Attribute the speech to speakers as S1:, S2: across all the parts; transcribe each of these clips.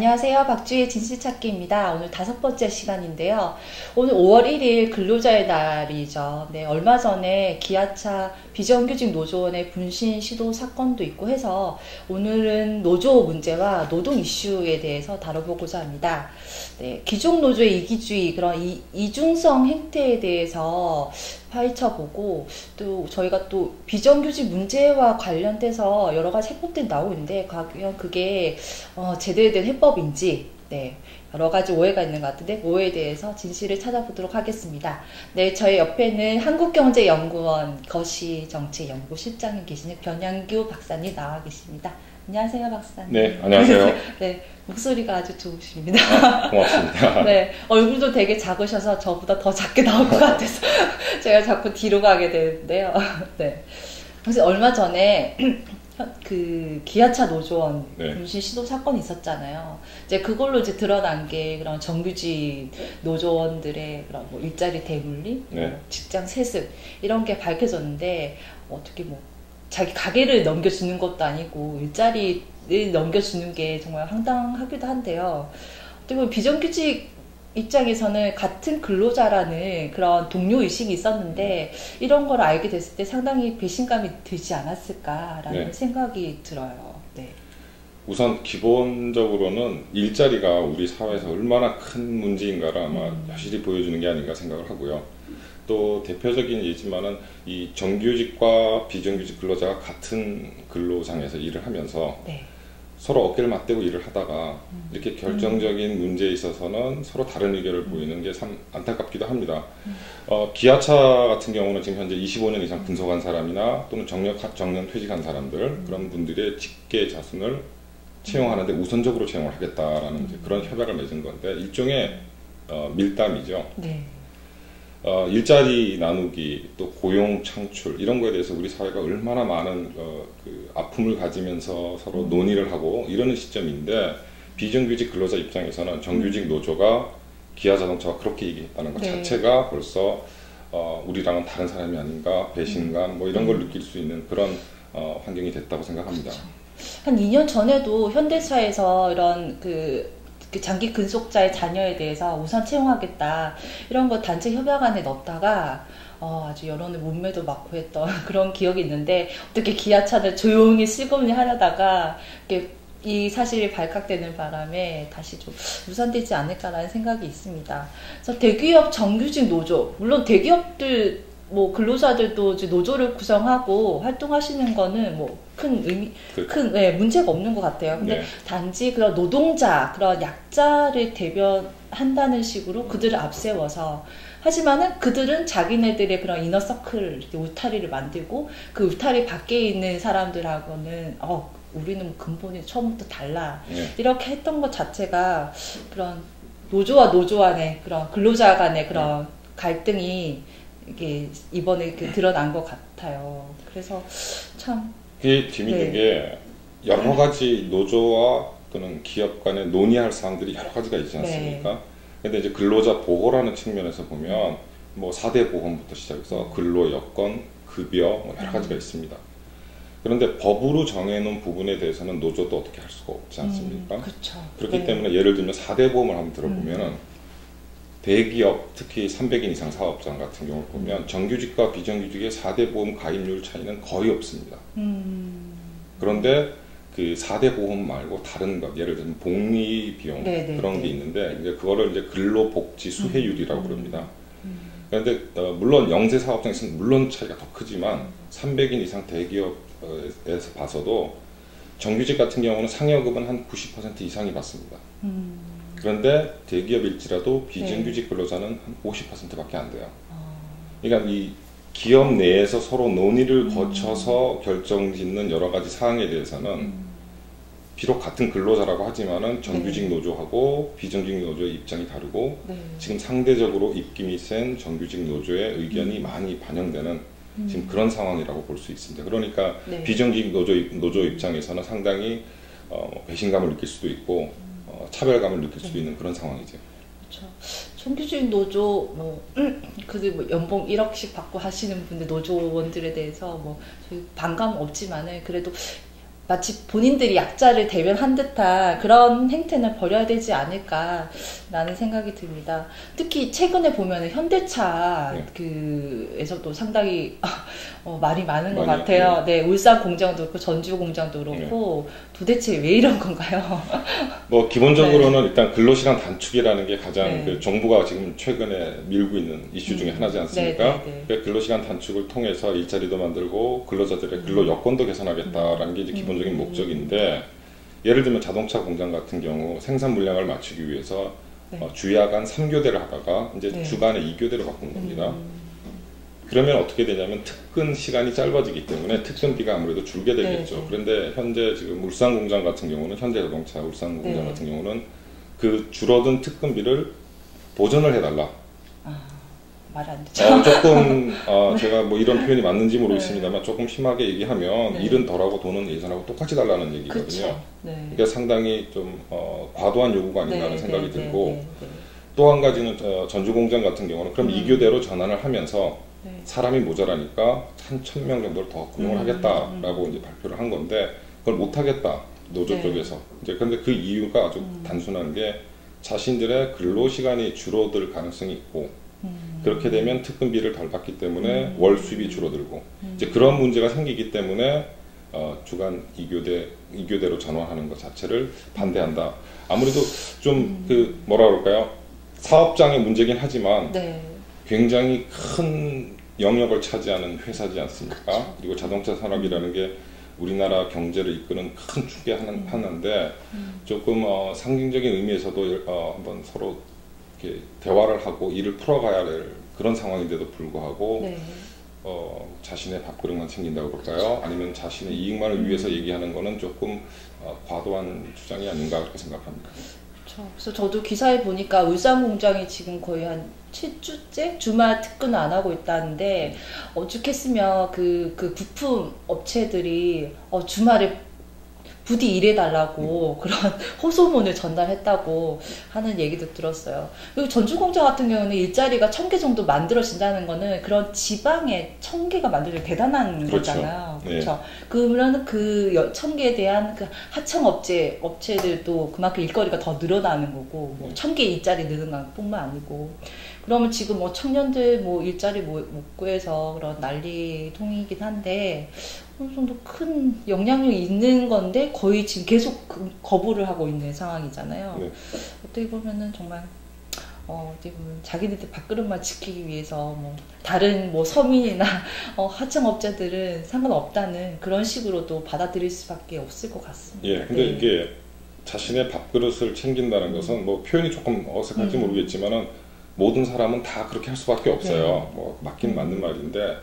S1: 네, 안녕하세요. 박주의 진실찾기입니다. 오늘 다섯 번째 시간인데요. 오늘 5월 1일 근로자의 날이죠. 네, 얼마 전에 기아차 비정규직 노조원의 분신 시도 사건도 있고 해서 오늘은 노조 문제와 노동 이슈에 대해서 다뤄보고자 합니다. 네, 기존 노조의 이기주의, 그런 이, 이중성 행태에 대해서 파헤쳐보고 또 저희가 또 비정규직 문제와 관련돼서 여러 가지 해법들이 나오고 있는데 과연 그게 어, 제대로 된 해법인지 네, 여러 가지 오해가 있는 것 같은데 오해에 대해서 진실을 찾아보도록 하겠습니다. 네, 저희 옆에는 한국경제연구원 거시정치연구 실장님 계시는 변양규 박사님 나와 계십니다. 안녕하세요, 박사님.
S2: 네, 안녕하세요.
S1: 네, 목소리가 아주 좋으십니다.
S2: 아, 고맙습니다.
S1: 네, 얼굴도 되게 작으셔서 저보다 더 작게 나올 것 같아서 제가 자꾸 뒤로 가게 되는데요. 네. 그래서 얼마 전에 그 기아차 노조원
S2: 네.
S1: 분신 시도 사건이 있었잖아요. 이제 그걸로 이제 드러난 게 그런 정규직 노조원들의 그런 뭐 일자리 대물림,
S2: 네.
S1: 뭐 직장 세습 이런 게 밝혀졌는데 어떻게 뭐 자기 가게를 넘겨주는 것도 아니고 일자리를 넘겨주는 게 정말 황당하기도 한데요. 어떻게 보면 비정규직 입장에서는 같은 근로자라는 그런 동료 의식이 있었는데 이런 걸 알게 됐을 때 상당히 배신감이 들지 않았을까라는
S2: 네.
S1: 생각이 들어요. 네.
S2: 우선 기본적으로는 일자리가 우리 사회에서 얼마나 큰 문제인가를 아마
S1: 음.
S2: 여실히 보여주는 게 아닌가 생각을 하고요. 또 대표적인 예지만은 이 정규직과 비정규직 근로자가 같은 근로장에서 일을 하면서
S1: 네.
S2: 서로 어깨를 맞대고 일을 하다가
S1: 음.
S2: 이렇게 결정적인 문제에 있어서는 서로 다른 의견을 보이는 게 참 안타깝기도 합니다.
S1: 음.
S2: 어, 기아차 같은 경우는 지금 현재 25년 이상 근속한 사람이나 또는 정년, 정년 퇴직한 사람들
S1: 음.
S2: 그런 분들의 직계 자손을 채용하는데 우선적으로 채용을 하겠다라는 이제 그런 협약을 맺은 건데 일종의 어, 밀담이죠.
S1: 네.
S2: 어, 일자리 나누기 또 고용 창출 이런 거에 대해서 우리 사회가 얼마나 많은 어, 그 아픔을 가지면서 서로 논의를 하고 이러는 시점인데 비정규직 근로자 입장에서는 정규직 노조가 기아 자동차가 그렇게 얘기했다는 것
S1: 네.
S2: 자체가 벌써 어, 우리랑은 다른 사람이 아닌가 배신감 뭐 이런 걸 느낄 수 있는 그런 어, 환경이 됐다고 생각합니다.
S1: 한 2년 전에도 현대차에서 이런 그, 그 장기 근속자의 자녀에 대해서 우선 채용하겠다 이런 거 단체 협약안에 넣었다가 어, 아주 여론의 문매도 맞고 했던 그런 기억이 있는데 어떻게 기아차는 조용히 슬그머니 하려다가 이렇게 이 사실이 발각되는 바람에 다시 좀 무산되지 않을까라는 생각이 있습니다. 그래서 대기업 정규직 노조 물론 대기업들 뭐 근로자들도 이제 노조를 구성하고 활동하시는 거는 뭐 큰 의미
S2: 그-
S1: 큰 네, 문제가 없는 것 같아요. 근데
S2: 네.
S1: 단지 그런 노동자 그런 약자를 대변한다는 식으로 그들을 앞세워서 하지만은 그들은 자기네들의 그런 이너 서클 이렇게 울타리를 만들고 그 울타리 밖에 있는 사람들하고는 어 우리는 근본이 처음부터 달라
S2: 네.
S1: 이렇게 했던 것 자체가 그런 노조와 노조 간의 그런 근로자 간의 그런 갈등이 이게 이번에 그 드러난 것 같아요. 그래서 참
S2: 그게 재밌는
S1: 네.
S2: 게 여러 가지 노조와 또는 기업 간에 논의할 사항들이 여러 가지가 있지
S1: 네.
S2: 않습니까? 근데 이제 근로자 보호라는 측면에서 보면 뭐 4대 보험부터 시작해서 근로 여건, 급여 뭐 여러 가지가 있습니다. 그런데 법으로 정해놓은 부분에 대해서는 노조도 어떻게 할 수가 없지 않습니까?
S1: 그렇죠.
S2: 그렇기 때문에 예를 들면 4대 보험을 한번 들어보면은 대기업 특히 300인 이상 사업장 같은 경우를 보면 정규직과 비정규직의 4대 보험 가입률 차이는 거의 없습니다.
S1: 음,
S2: 그런데 그 4대 보험 말고 다른 것, 예를 들면 복리 비용
S1: 네, 네,
S2: 그런
S1: 네.
S2: 게 있는데 이제 그거를 이제 근로복지 수혜율이라고
S1: 음.
S2: 그럽니다.
S1: 음.
S2: 그런데 어, 물론 영세 사업장에서는 물론 차이가 더 크지만 300인 이상 대기업에서 봐서도 정규직 같은 경우는 상여급은 한 90% 이상이 받습니다.
S1: 음,
S2: 그런데 대기업일지라도 비정규직
S1: 네.
S2: 근로자는 한 50%밖에 안 돼요.
S1: 어,
S2: 그러니까 이 기업 내에서 서로 논의를
S1: 음.
S2: 거쳐서 결정짓는 여러 가지 사항에 대해서는
S1: 음,
S2: 비록 같은 근로자라고 하지만은 정규직
S1: 네.
S2: 노조하고 비정규직 노조의 입장이 다르고
S1: 네.
S2: 지금 상대적으로 입김이 센 정규직 노조의 의견이
S1: 음.
S2: 많이 반영되는
S1: 음.
S2: 지금 그런 상황이라고 볼 수 있습니다. 그러니까
S1: 네.
S2: 비정규직 노조, 입- 노조 입장에서는 상당히 어, 배신감을 느낄 수도 있고 어, 차별감을 느낄
S1: 네.
S2: 있는 그런 상황이죠.
S1: 그렇죠. 정규직 노조 뭐 그들 뭐 연봉 1억씩 받고 하시는 분들 노조원들에 대해서 뭐 저희 반감 없지만은 그래도 마치 본인들이 약자를 대변한 듯한 그런 행태는 버려야 되지 않을까라는 생각이 듭니다. 특히 최근에 보면 현대차
S2: 네.
S1: 그에서도 상당히 어, 말이 많은 것 같아요. 네, 울산 공장도 그렇고 전주 공장도 그렇고 도대체 왜 이런 건가요?
S2: 뭐 기본적으로는 일단 근로시간 단축이라는 게 가장
S1: 네.
S2: 그 정부가 지금 최근에 밀고 있는 이슈 중에
S1: 음.
S2: 하나지 않습니까?
S1: 네, 네, 네.
S2: 그 근로시간 단축을 통해서 일자리도 만들고 근로자들의 근로 여건도 개선하겠다라는 게 이제 기본적인
S1: 음.
S2: 목적인데 예를 들면 자동차 공장 같은 경우 생산 물량을 맞추기 위해서
S1: 네.
S2: 어, 주야간 3교대를 하다가 이제
S1: 네.
S2: 주간에 2교대로 바꾼 겁니다.
S1: 음,
S2: 그러면 어떻게 되냐면 특근 시간이 짧아지기 때문에 특근비가 아무래도 줄게 되겠죠.
S1: 네, 네.
S2: 그런데 현재 지금 울산 공장 같은 경우는 현대자동차 울산 공장
S1: 네.
S2: 같은 경우는 그 줄어든 특근비를 보전을 해달라.
S1: 말안 되죠.
S2: 어, 조금 어, 제가 뭐 이런 표현이 맞는지 모르겠습니다만 조금 심하게 얘기하면
S1: 네.
S2: 일은 덜하고 돈은 예산하고 똑같이 달라는 얘기거든요.
S1: 네.
S2: 그러니까 상당히 좀 어, 과도한 요구가 아닌가 하는 생각이
S1: 네,
S2: 들고
S1: 네, 네,
S2: 또한 가지는 어, 전주 공장 같은 경우는 그럼
S1: 음.
S2: 이 2교대로 전환을 하면서
S1: 네.
S2: 사람이 모자라니까 한 천 명 정도를 더 고용을
S1: 음,
S2: 하겠다라고 이제 발표를 한 건데 그걸 못 하겠다 노조
S1: 네.
S2: 쪽에서 이제 근데 그 이유가 아주
S1: 음.
S2: 단순한 게 자신들의 근로 시간이 줄어들 가능성이 있고
S1: 음.
S2: 그렇게 되면 특근비를 덜 받기 때문에
S1: 음.
S2: 월 수입이 줄어들고
S1: 음.
S2: 이제 그런 문제가 생기기 때문에 어, 주간 2교대 2교대로 전환하는 것 자체를 반대한다. 아무래도 좀 그 뭐라 그럴까요? 사업장의 문제긴 하지만
S1: 네.
S2: 굉장히 큰 영역을 차지하는 회사지 않습니까?
S1: 그렇죠.
S2: 그리고 자동차 산업이라는 게 우리나라 경제를 이끄는 큰 축의 하나,
S1: 음.
S2: 하나인데
S1: 음.
S2: 조금 어, 상징적인 의미에서도 어, 한번 서로 이렇게 대화를 하고 일을 풀어가야 될 그런 상황인데도 불구하고
S1: 네.
S2: 어, 자신의 밥그릇만 챙긴다고 그럴까요? 아니면 자신의 이익만을
S1: 음.
S2: 위해서 얘기하는 거는 조금 어, 과도한 주장이 아닌가 그렇게 생각합니다.
S1: 그렇죠. 그래서 저도 기사에 보니까 울산 공장이 지금 거의 한 7주째 주말 특근 안 하고 있다는데 오죽했으면 그, 그 부품 업체들이 어, 주말에 부디 일해달라고 그런 호소문을 전달했다고 하는 얘기도 들었어요. 그리고 전주공장 같은 경우는 일자리가 천 개 정도 만들어진다는 거는 그런 지방에 천 개가 만들어지면 대단한
S2: 그렇죠.
S1: 거잖아요.
S2: 네.
S1: 그렇죠. 그러면 그 천 개에 대한 그 하청 업체 업체들도 그만큼 일거리가 더 늘어나는 거고
S2: 네.
S1: 천개 일자리 느는 것뿐만 아니고 그러면 지금 뭐 청년들 뭐 일자리 못, 못 구해서 그런 난리 통이긴 한데 어느 정도 큰 영향력이 있는 건데 거의 지금 계속 그 거부를 하고 있는 상황이잖아요.
S2: 네.
S1: 어떻게 보면은 정말 어, 어떻게 보면 자기네들 밥그릇만 지키기 위해서 뭐 다른 뭐 서민이나 어, 하청업자들은 상관없다는 그런 식으로도 받아들일 수밖에 없을 것 같습니다.
S2: 예, 근데
S1: 네.
S2: 이게 자신의 밥그릇을 챙긴다는 것은 뭐 표현이 조금 어색할지
S1: 음.
S2: 모르겠지만은 모든 사람은 다 그렇게 할 수밖에 없어요.
S1: 네.
S2: 뭐 맞긴 맞는 말인데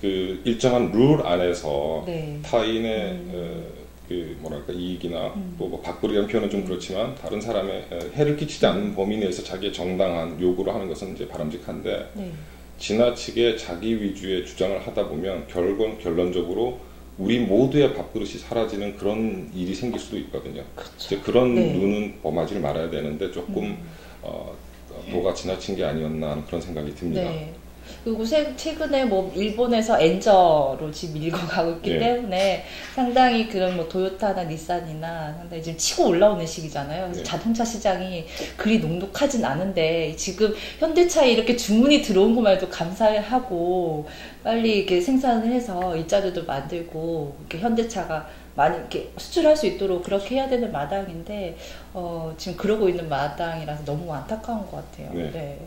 S2: 그 일정한 룰 안에서
S1: 네.
S2: 타인의
S1: 음.
S2: 어, 그 뭐랄까 이익이나
S1: 음.
S2: 또뭐 밥그릇이라는 표현은 좀 그렇지만 다른 사람의 어, 해를 끼치지 않는 범위 내에서 자기의 정당한 요구를 하는 것은 이제 바람직한데
S1: 네.
S2: 지나치게 자기 위주의 주장을 하다 보면 결국 결론적으로 우리 모두의 밥그릇이 사라지는 그런 일이 생길 수도 있거든요.
S1: 그렇죠.
S2: 이제 그런
S1: 네.
S2: 눈은 범하지 말아야 되는데 조금
S1: 음.
S2: 어, 도가 지나친 게 아니었나 하는 그런 생각이 듭니다.
S1: 네. 그리고 세- 최근에 뭐 일본에서 엔저로 지금 밀고 가고 있기
S2: 예.
S1: 때문에 상당히 그런 뭐 도요타나 닛산이나 상당히 지금 치고 올라오는 시기잖아요. 그래서
S2: 예.
S1: 자동차 시장이 그리 녹록하진 않은데 지금 현대차에 이렇게 주문이 들어온 것만 해도 감사하고 빨리 이렇게 생산을 해서 일자리도 만들고 이렇게 현대차가 많이 이렇게 수출할 수 있도록 그렇게 해야 되는 마당인데 어, 지금 그러고 있는 마당이라서 너무 안타까운 것 같아요.
S2: 네.
S1: 네.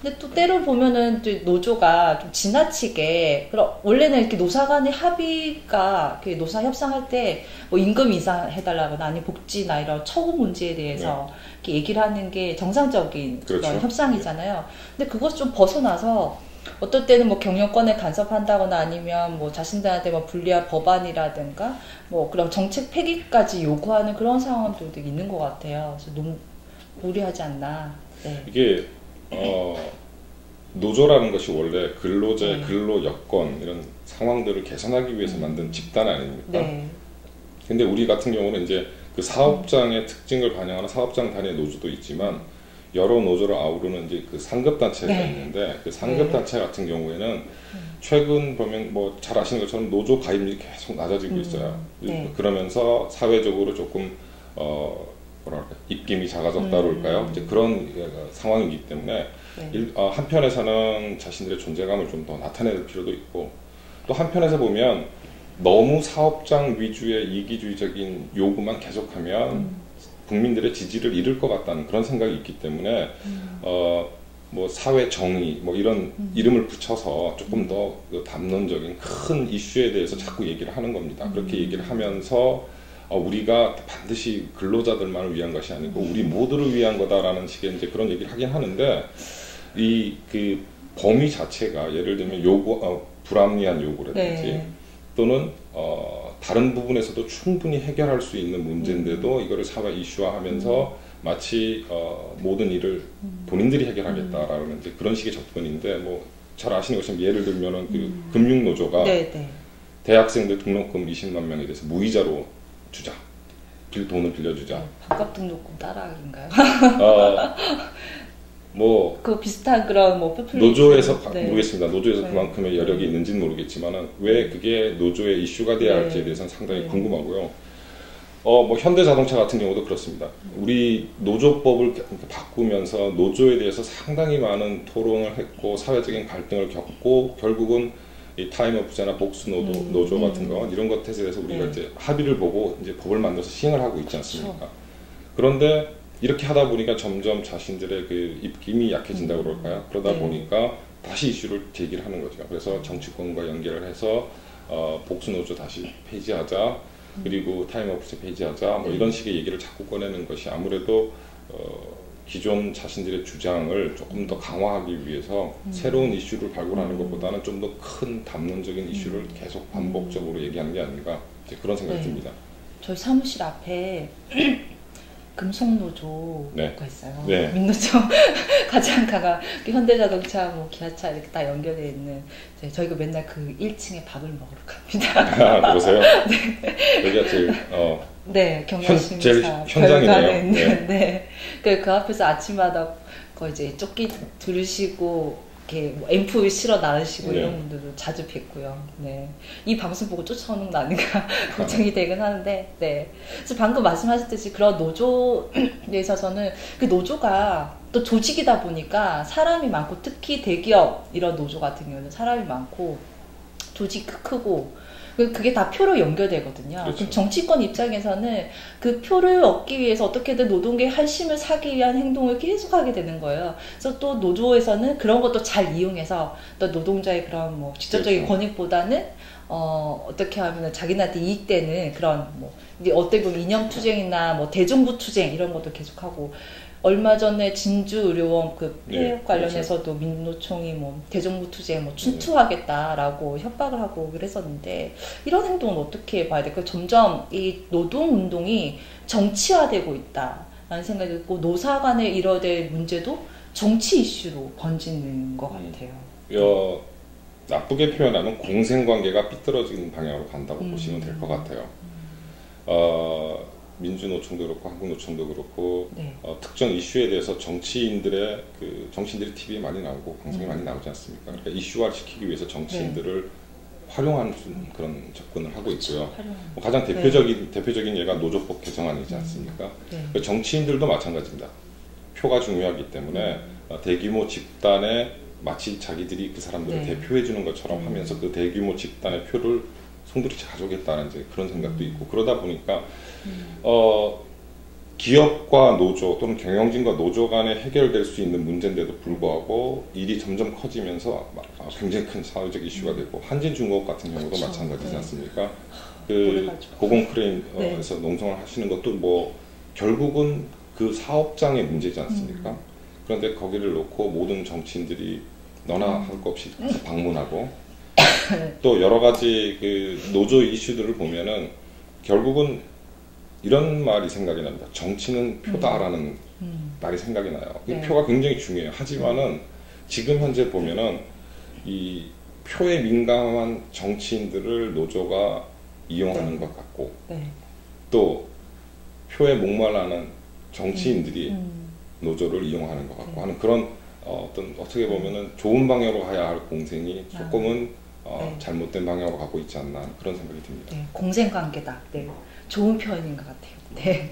S1: 근데 또 때로 보면은 또 노조가 좀 지나치게 그럼 원래는 이렇게 노사 간의 합의가 그 노사 협상할 때 뭐 임금 인상 해달라거나 아니 복지나 이런 처우 문제에 대해서 이렇게 얘기를 하는 게 정상적인
S2: 네. 그렇죠.
S1: 협상이잖아요. 근데 그것 좀 벗어나서 어떨 때는 뭐 경영권에 간섭한다거나 아니면 뭐 자신들한테 뭐 불리한 법안이라든가 뭐 그런 정책 폐기까지 요구하는 그런 상황들도 있는 것 같아요. 그래서 너무 무리하지 않나. 네.
S2: 이게 어, 노조라는 것이 원래 근로자의
S1: 네.
S2: 근로 여건 이런 상황들을 개선하기 위해서 만든 집단 아닙니까?
S1: 네.
S2: 근데 우리 같은 경우는 이제 그 사업장의 특징을 반영하는 사업장 단위의 노조도 있지만 여러 노조를 아우르는 이제 그 상급 단체가
S1: 네.
S2: 있는데 그 상급
S1: 네.
S2: 단체 같은 경우에는 최근 보면 뭐 잘 아시는 것처럼 노조 가입률이 계속 낮아지고
S1: 음,
S2: 있어요.
S1: 네.
S2: 그러면서 사회적으로 조금 어 뭐랄까 입김이 작아졌다
S1: 음.
S2: 그럴까요? 이제 그런 어, 상황이기 때문에
S1: 네.
S2: 일- 어, 한편에서는 자신들의 존재감을 좀 더 나타낼 필요도 있고 또 한편에서 보면 너무 사업장 위주의 이기주의적인 요구만 계속하면
S1: 음.
S2: 국민들의 지지를 잃을 것 같다는 그런 생각이 있기 때문에
S1: 음.
S2: 어 뭐 사회 정의 뭐 이런 이름을 붙여서 조금 더그 담론적인 큰 이슈에 대해서 자꾸 얘기를 하는 겁니다. 그렇게
S1: 음.
S2: 얘기를 하면서 어, 우리가 반드시 근로자들만을 위한 것이 아니고 우리 모두를 위한 거다라는 식의 이제 그런 얘기를 하긴 하는데 이 그 범위 자체가 예를 들면 요구 어, 불합리한 요구라든지
S1: 네.
S2: 또는 어, 다른 부분에서도 충분히 해결할 수 있는 문제인데도
S1: 음.
S2: 이거를 사회 이슈화하면서 마치 어, 모든 일을 본인들이 해결하겠다라는 이제 그런 식의 접근인데 뭐 잘 아시는 것처럼 예를 들면은 그 금융노조가
S1: 음. 네, 네.
S2: 대학생들 등록금 20만 명에 대해서 무이자로 주자. 빌 돈을 빌려주자.
S1: 네, 반값 등록금 따라하기인가요?
S2: 어, 뭐
S1: 그 비슷한 그런 뭐
S2: 노조에서 가-
S1: 네.
S2: 모르겠습니다. 노조에서
S1: 네.
S2: 그만큼의 여력이 있는지는 모르겠지만 왜 그게 노조의 이슈가 돼야
S1: 네.
S2: 할지에 대해서는 상당히
S1: 네.
S2: 궁금하고요. 어, 뭐 현대자동차 같은 경우도 그렇습니다. 우리 노조법을 바꾸면서 노조에 대해서 상당히 많은 토론을 했고 사회적인 갈등을 겪고 결국은 이 타임오프제나 복수 노조,
S1: 음,
S2: 노조
S1: 음.
S2: 같은 거 이런 것에 대해서 우리가
S1: 네.
S2: 이제 합의를 보고 이제 법을 만들어서 시행을 하고 있지 않습니까? 그런데 이렇게 하다 보니까 점점 자신들의 그 입김이 약해진다고 그럴까요? 그러다
S1: 네.
S2: 보니까 다시 이슈를 제기를 하는 거죠. 그래서 정치권과 연결을 해서 어, 복수노조 다시 폐지하자, 그리고 타임오프제 폐지하자, 뭐
S1: 네.
S2: 이런 식의 얘기를 자꾸 꺼내는 것이 아무래도 어, 기존 자신들의 주장을 조금 더 강화하기 위해서 새로운 이슈를 발굴하는 것보다는 좀 더 큰 담론적인 이슈를 계속 반복적으로 얘기하는 게 아닌가 이제 그런 생각이
S1: 네.
S2: 듭니다.
S1: 저희 사무실 앞에 금속노조가
S2: 네.
S1: 있어요.
S2: 네.
S1: 민노조 그 현대자동차, 뭐 기아차 이렇게 다 연결돼 있는 저희가 맨날 그 1층에 밥을 먹으러 갑니다.
S2: 아, 그러세요? 여기가 제일 어,
S1: 네, 경영심사
S2: 제일 현장이네요. 네.
S1: 네. 그, 그 앞에서 아침마다 거 이제 조끼 들으시고 이렇게 뭐 앰프 실어 나르시고
S2: 네.
S1: 이런 분들도 자주 뵙고요. 네, 이 방송 보고 쫓아오는 거 아닌가 걱정이 되긴 하는데, 네. 그래서 방금 말씀하셨듯이 그런 노조에 있어서는 그 노조가 또 조직이다 보니까 사람이 많고 특히 대기업 이런 노조 같은 경우는 사람이 많고 조직 크고 그- 그게 다 표로 연결되거든요.
S2: 그렇죠.
S1: 그럼 정치권 입장에서는 그 표를 얻기 위해서 어떻게든 노동계의 한심을 사기 위한 행동을 계속하게 되는 거예요. 그래서 또 노조에서는 그런 것도 잘 이용해서 또 노동자의 그런 뭐 직접적인
S2: 그렇죠.
S1: 권익보다는 어, 어떻게 하면 자기네한테 이익되는 그런 뭐 이제 어떻게 보면 이념 투쟁이나 뭐 대정부 투쟁 이런 것도 계속하고 얼마 전에 진주 의료원 그
S2: 네,
S1: 폐업 관련해서도 민노총이 뭐 대정부 투쟁 뭐 출투하겠다라고 협박을 하고 그랬었는데 이런 행동은 어떻게 봐야 될까요? 점점 이 노동 운동이 정치화되고 있다라는 생각이 들고 노사 간에 이뤄될 문제도 정치 이슈로 번지는 것
S2: 음.
S1: 같아요.
S2: 어, 나쁘게 표현하면 공생관계가 삐뚤어진 방향으로 간다고
S1: 음.
S2: 보시면 될 것 같아요. 어, 민주노총도 그렇고 한국노총도 그렇고
S1: 네.
S2: 어, 특정 이슈에 대해서 정치인들의 그 정치인들이 TV에 많이 나오고 방송에
S1: 음.
S2: 많이 나오지 않습니까? 그러니까 이슈화 시키기 위해서 정치인들을 활용하는 수- 그런 접근을 하고 있고요.
S1: 활용.
S2: 뭐 가장 대표적인 대표적인 예가 노조법 개정안이지 않습니까?
S1: 네.
S2: 그 정치인들도 마찬가지입니다. 표가 중요하기 때문에 어, 대규모 집단에 마치 자기들이 그 사람들을
S1: 네.
S2: 대표해 주는 것처럼
S1: 음.
S2: 하면서 그 대규모 집단의 표를 송두리째 가져오겠다는 이제 그런 생각도 있고 그러다 보니까 어, 기업과 노조 또는 경영진과 노조 간에 해결될 수 있는 문제인데도 불구하고 일이 점점 커지면서 마- 아, 굉장히 큰 사회적 이슈가 되고 한진중공업 같은 경우도
S1: 그쵸.
S2: 마찬가지지
S1: 네.
S2: 않습니까? 그
S1: 오래가지고.
S2: 고공 크레인에서 농성을 하시는 것도 뭐 결국은 그 사업장의 문제지 않습니까? 그런데 거기를 놓고 모든 정치인들이 너나 할 것 없이 방문하고 또 여러 가지 그 노조 이슈들을 보면은 결국은 이런 말이 생각이 납니다. 정치는 표다라는
S1: 음.
S2: 말이 생각이 나요. 이
S1: 네.
S2: 표가 굉장히 중요해요. 하지만은 지금 현재 보면은 이 표에 민감한 정치인들을 노조가 이용하는
S1: 네.
S2: 것 같고
S1: 네.
S2: 또 표에 목말라는 정치인들이
S1: 음.
S2: 노조를 이용하는 것 같고 하는 그런 어, 어떤 어떻게 보면은 좋은 방향으로 가야 할 공생이 조금은 어,
S1: 네.
S2: 잘못된 방향으로 가고 있지 않나 그런 생각이 듭니다.
S1: 네, 공생 관계다. 네, 좋은 표현인 것 같아요. 네.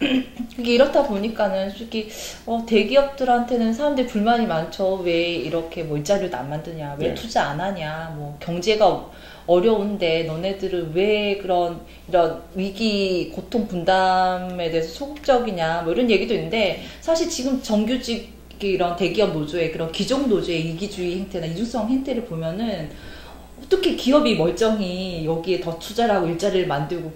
S1: 이게 이렇다 보니까는 솔직히 어, 대기업들한테는 사람들이 불만이 많죠. 왜 이렇게 뭐 일자리도 안 만드냐, 왜
S2: 네.
S1: 투자 안 하냐, 뭐 경제가 어려운데 너네들은 왜 그런 이런 위기 고통 분담에 대해서 소극적이냐, 뭐 이런 얘기도 있는데 사실 지금 정규직 이런 대기업 노조의 그런 기존 노조의 이기주의 행태나 이중성 행태를 보면은 어떻게 기업이 멀쩡히 여기에 더 투자를 하고 일자리를 만들고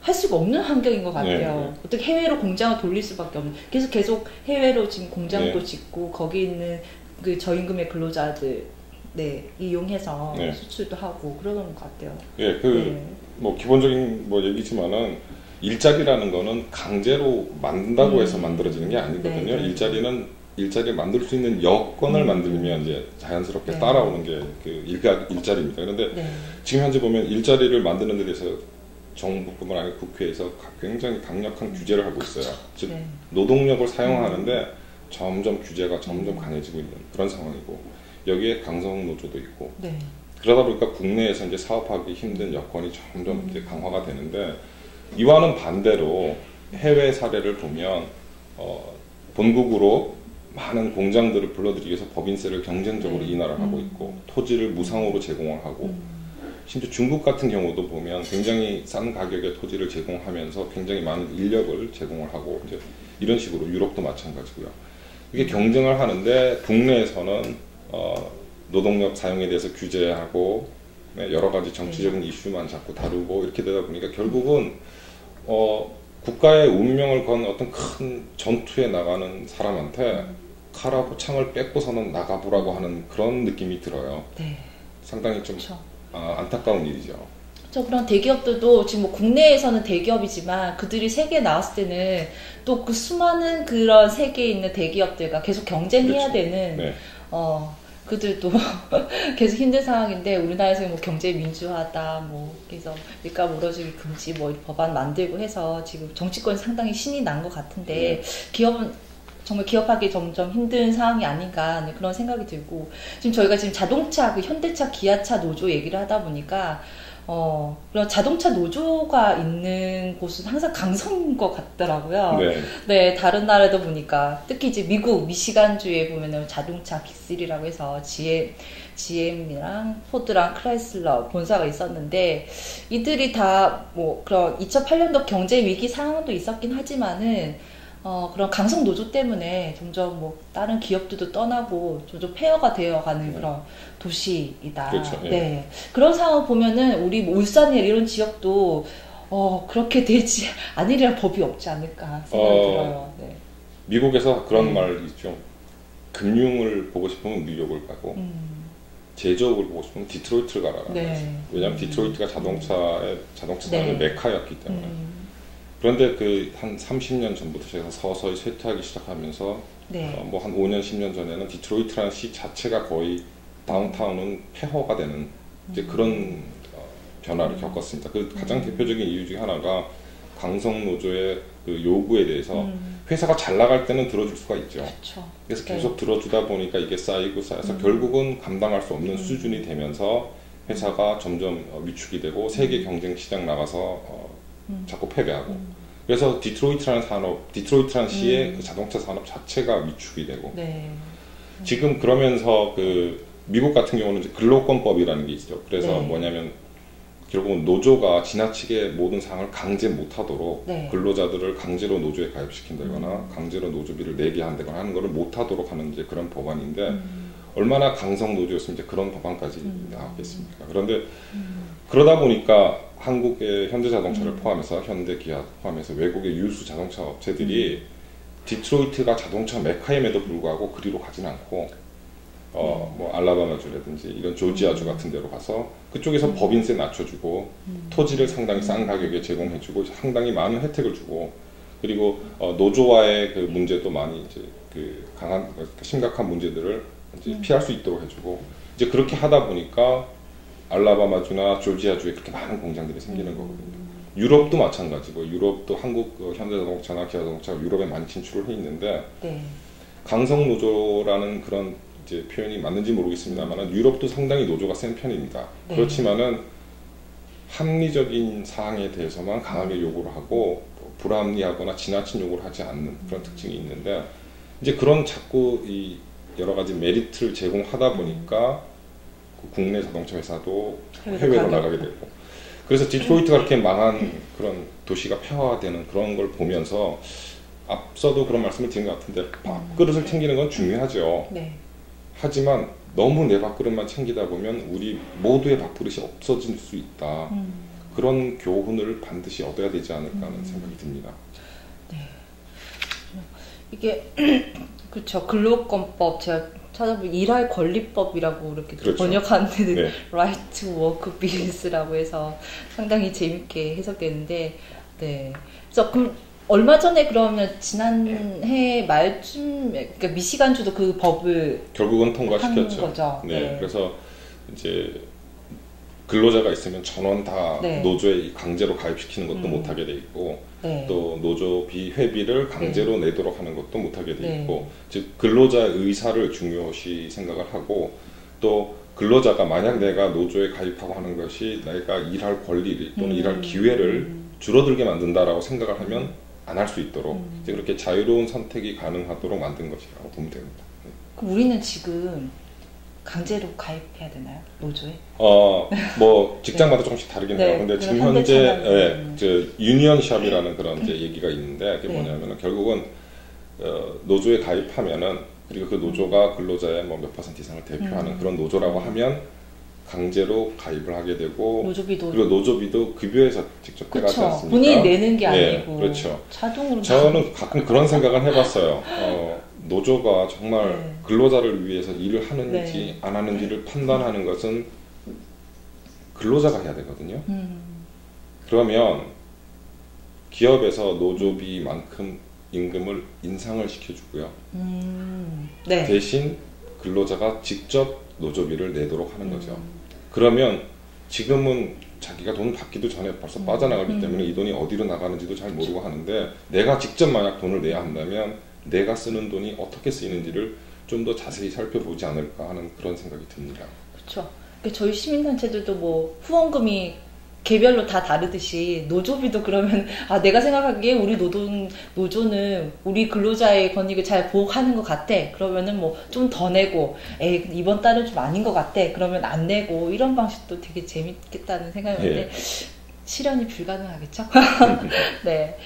S1: 할 수가 없는 환경인 것 같아요.
S2: 네, 네.
S1: 어떻게 해외로 공장을 돌릴 수밖에 없는. 그래서 계속 해외로 지금 공장도
S2: 네.
S1: 짓고 거기 있는 그 저임금의 근로자들 네 이용해서
S2: 네.
S1: 수출도 하고 그러는 것 같아요.
S2: 예, 그뭐
S1: 네.
S2: 기본적인 뭐 얘기지만은 일자리라는 거는 강제로 만든다고
S1: 음.
S2: 해서 만들어지는 게 아니거든요.
S1: 네, 네.
S2: 일자리는 일자리를 만들 수 있는 여건을
S1: 음.
S2: 만들면 이제 자연스럽게
S1: 네.
S2: 따라오는 게 그 일가 일자리입니다. 그런데
S1: 네.
S2: 지금 현재 보면 일자리를 만드는 데 대해서 정부뿐만 아니라 국회에서 가- 굉장히 강력한 규제를 하고 있어요. 즉
S1: 네.
S2: 노동력을 사용하는데 점점 규제가 점점 강해지고 있는 그런 상황이고 여기에 강성 노조도 있고
S1: 네.
S2: 그러다 보니까 국내에서 이제 사업하기 힘든 여건이 점점
S1: 음.
S2: 이제 강화가 되는데 이와는 반대로 해외 사례를 보면 어, 본국으로 많은 공장들을 불러들이기 위해서 법인세를 경쟁적으로
S1: 네.
S2: 인하를 하고
S1: 음.
S2: 있고 토지를 무상으로 제공을 하고
S1: 음.
S2: 심지어 중국 같은 경우도 보면 굉장히 싼 가격에 토지를 제공하면서 굉장히 많은 인력을 제공을 하고 이제 이런 식으로 유럽도 마찬가지고요. 이게 경쟁을 하는데 국내에서는 어, 노동력 사용에 대해서 규제하고 네, 여러 가지 정치적인 이슈만 자꾸 다루고 이렇게 되다 보니까 결국은 어, 국가의 운명을 건 어떤 큰 전투에 나가는 사람한테 칼하고 창을 뺏고서는 나가보라고 하는 그런 느낌이 들어요.
S1: 네.
S2: 상당히 좀
S1: 그렇죠.
S2: 아, 안타까운 일이죠.
S1: 저 그런 대기업들도 지금 뭐 국내에서는 대기업이지만 그들이 세계에 나왔을 때는 또 그 수많은 그런 세계에 있는 대기업들과 계속 경쟁해야
S2: 그렇죠.
S1: 되는
S2: 네.
S1: 어 그들도 계속 힘든 상황인데 우리나라에서 뭐 경제 민주화다 뭐 그래서 밀가 몰아주기 금지 뭐 법안 만들고 해서 지금 정치권 상당히 신이 난 것 같은데 기업은 정말 기업하기 점점 힘든 상황이 아닌가 그런 생각이 들고 지금 저희가 지금 자동차 그 현대차 기아차 노조 얘기를 하다 보니까 어 그런 자동차 노조가 있는 곳은 항상 강성인 것 같더라고요.
S2: 네.
S1: 네, 다른 나라도 보니까 특히 이제 미국 미시간주에 보면은 자동차 빅3라고 해서 GM, GM이랑 포드랑 크라이슬러 본사가 있었는데 이들이 다 뭐 그런 2008년도 경제 위기 상황도 있었긴 하지만은 어 그런 강성 노조 때문에 점점 뭐 다른 기업들도 떠나고 점점 폐허가 되어가는
S2: 네.
S1: 그런 도시이다.
S2: 그렇죠, 예.
S1: 네. 그런 상황을 보면은 우리 뭐 울산이나 이런 지역도 어 그렇게 되지 않으리라 법이 없지 않을까 생각이
S2: 어,
S1: 들어요. 네.
S2: 미국에서 그런
S1: 음.
S2: 말 있죠. 금융을 보고 싶으면 뉴욕을 가고
S1: 음,
S2: 제조업을 보고 싶으면 디트로이트를 가라.
S1: 네.
S2: 왜냐하면 디트로이트가 자동차의 자동차 산업의
S1: 네.
S2: 메카였기 때문에.
S1: 음,
S2: 그런데 그 한 30년 전부터 제가 서서히 쇠퇴하기 시작하면서
S1: 네.
S2: 어, 뭐한 5년 10년 전에는 디트로이트라는 시 자체가 거의 다운타운은 폐허가 되는 이제 그런 어, 변화를 겪었습니다. 그 가장
S1: 음.
S2: 대표적인 이유 중에 하나가 강성 노조의 그 요구에 대해서
S1: 음,
S2: 회사가 잘 나갈 때는 들어줄 수가 있죠.
S1: 그렇죠.
S2: 그래서
S1: 네.
S2: 계속 들어주다 보니까 이게 쌓이고 쌓여서
S1: 음.
S2: 결국은 감당할 수 없는
S1: 음.
S2: 수준이 되면서 회사가 점점 어, 위축이 되고 세계 경쟁 시장 나가서 어,
S1: 음,
S2: 자꾸 패배하고
S1: 음,
S2: 그래서 디트로이트라는 산업, 디트로이트라는 시의
S1: 음.
S2: 그 자동차 산업 자체가 위축이 되고
S1: 네.
S2: 지금 그러면서 그 미국 같은 경우는 근로권법이라는 게 있죠. 그래서
S1: 네.
S2: 뭐냐면 결국은 노조가 지나치게 모든 상황을 강제 못하도록
S1: 네.
S2: 근로자들을 강제로 노조에 가입시킨다거나
S1: 음.
S2: 강제로 노조비를 내게 한다거나 하는 것을 못하도록 하는 이제 그런 법안인데
S1: 음,
S2: 얼마나 강성 노조였으면 이제 그런 법안까지
S1: 음.
S2: 나왔겠습니까? 그런데
S1: 음,
S2: 그러다 보니까 한국의 현대자동차를
S1: 음.
S2: 포함해서 현대기아 포함해서 외국의 유수 자동차 업체들이
S1: 음.
S2: 디트로이트가 자동차 메카임에도 불구하고 그리로 가진 않고 어, 뭐 알라바마주라든지 이런 조지아주 같은 데로 가서 그쪽에서
S1: 음.
S2: 법인세 낮춰주고
S1: 음.
S2: 토지를 상당히 싼 가격에 제공해주고 상당히 많은 혜택을 주고 그리고 어, 노조와의 그 문제도 많이 이제 그 강한 심각한 문제들을 이제
S1: 음.
S2: 피할 수 있도록 해주고 이제 그렇게 하다 보니까 알라바마주나 조지아주에 그렇게 많은 공장들이 생기는
S1: 음.
S2: 거거든요. 유럽도 마찬가지고 유럽도 한국 그 현대자동차나 기아자동차 유럽에 많이 진출을 해 있는데
S1: 네.
S2: 강성 노조라는 그런 이제 표현이 맞는지 모르겠습니다만 유럽도 상당히 노조가 센 편입니다.
S1: 네.
S2: 그렇지만은 합리적인 사항에 대해서만 강하게 요구를 하고 불합리하거나 지나친 요구를 하지 않는 그런 특징이 있는데 이제 그런 자꾸 이 여러 가지 메리트를 제공하다 보니까 그 국내 자동차 회사도
S1: 해외로
S2: 해외로
S1: 가게
S2: 나가게 되고 그래서 디트로이트가 그렇게 망한 그런 도시가 폐화되는 그런 걸 보면서 앞서도 그런 말씀을 드린 것 같은데 밥그릇을 챙기는 건 중요하죠.
S1: 네.
S2: 하지만 너무 내 밥그릇만 챙기다 보면 우리 모두의 밥그릇이 없어질 수 있다.
S1: 음.
S2: 그런 교훈을 반드시 얻어야 되지 않을까 하는
S1: 음.
S2: 생각이 듭니다.
S1: 이게 그렇죠 근로권법 제가 찾아보면 일할 권리법이라고 이렇게 또
S2: 그렇죠.
S1: 번역하는데
S2: 네.
S1: Right to Work Business라고 해서 상당히 재밌게 해석되는데 네 그래서 그 얼마 전에 그러면 지난해 말쯤 그러니까 미시간주도 그 법을
S2: 결국은
S1: 한
S2: 통과시켰죠. 네,
S1: 네.
S2: 그래서 이제 근로자가 있으면 전원 다
S1: 네.
S2: 노조에 강제로 가입시키는 것도
S1: 음.
S2: 못하게 돼 있고
S1: 네.
S2: 또 노조 비 회비를 강제로 내도록 하는 것도 못하게 돼
S1: 네.
S2: 있고 즉 근로자의 의사를 중요시 생각을 하고 또 근로자가 만약 내가 노조에 가입하고 하는 것이 내가 일할 권리 또는
S1: 음.
S2: 일할 기회를 줄어들게 만든다라고 생각을 하면 안 할 수 있도록
S1: 음.
S2: 이제 그렇게 자유로운 선택이 가능하도록 만든 것이라고 보면 됩니다. 네.
S1: 그럼 우리는 지금 강제로 가입해야 되나요 노조에?
S2: 어, 뭐 직장마다 조금씩 다르긴
S1: 네,
S2: 해요. 근데 지금
S1: 그런
S2: 현재 예,
S1: 음.
S2: 저 유니언샵이라는 그런 이제 얘기가 있는데 그게
S1: 네.
S2: 뭐냐면은 결국은 어, 노조에 가입하면은 그리고 그 노조가 근로자의 뭐 몇 퍼센트 이상을 대표하는
S1: 음.
S2: 그런 노조라고 하면 강제로 가입을 하게 되고
S1: 노조비도
S2: 그리고 노조비도 급여에서 직접 떼가지 않습니까?
S1: 본인이 내는 게
S2: 네,
S1: 아니고
S2: 그렇죠.
S1: 자동으로
S2: 저는 가끔 그런 생각을 해봤어요. 어, 노조가 정말
S1: 네.
S2: 근로자를 위해서 일을 하는지
S1: 네.
S2: 안 하는지를 판단하는 것은 근로자가 해야 되거든요.
S1: 음,
S2: 그러면 기업에서 노조비만큼 임금을 인상을 시켜주고요.
S1: 음, 네.
S2: 대신 근로자가 직접 노조비를 내도록 하는 거죠.
S1: 음.
S2: 그러면 지금은 자기가 돈을 받기도 전에 벌써
S1: 음.
S2: 빠져나가기
S1: 음.
S2: 때문에 이 돈이 어디로 나가는지도 잘 모르고 하는데 내가 직접 만약 돈을 내야 한다면 내가 쓰는 돈이 어떻게 쓰이는지를 좀 더 자세히 살펴보지 않을까 하는 그런 생각이 듭니다.
S1: 그렇죠. 그러니까 저희 시민단체들도 뭐 후원금이 개별로 다 다르듯이 노조비도 그러면 아 내가 생각하기에 우리 노동 노조는 우리 근로자의 권익을 잘 보호하는 것 같아. 그러면은 뭐 좀 더 내고, 에 이번 달은 좀 아닌 것 같아. 그러면 안 내고 이런 방식도 되게 재밌겠다는 생각이었는데 실현이 불가능하겠죠. 네.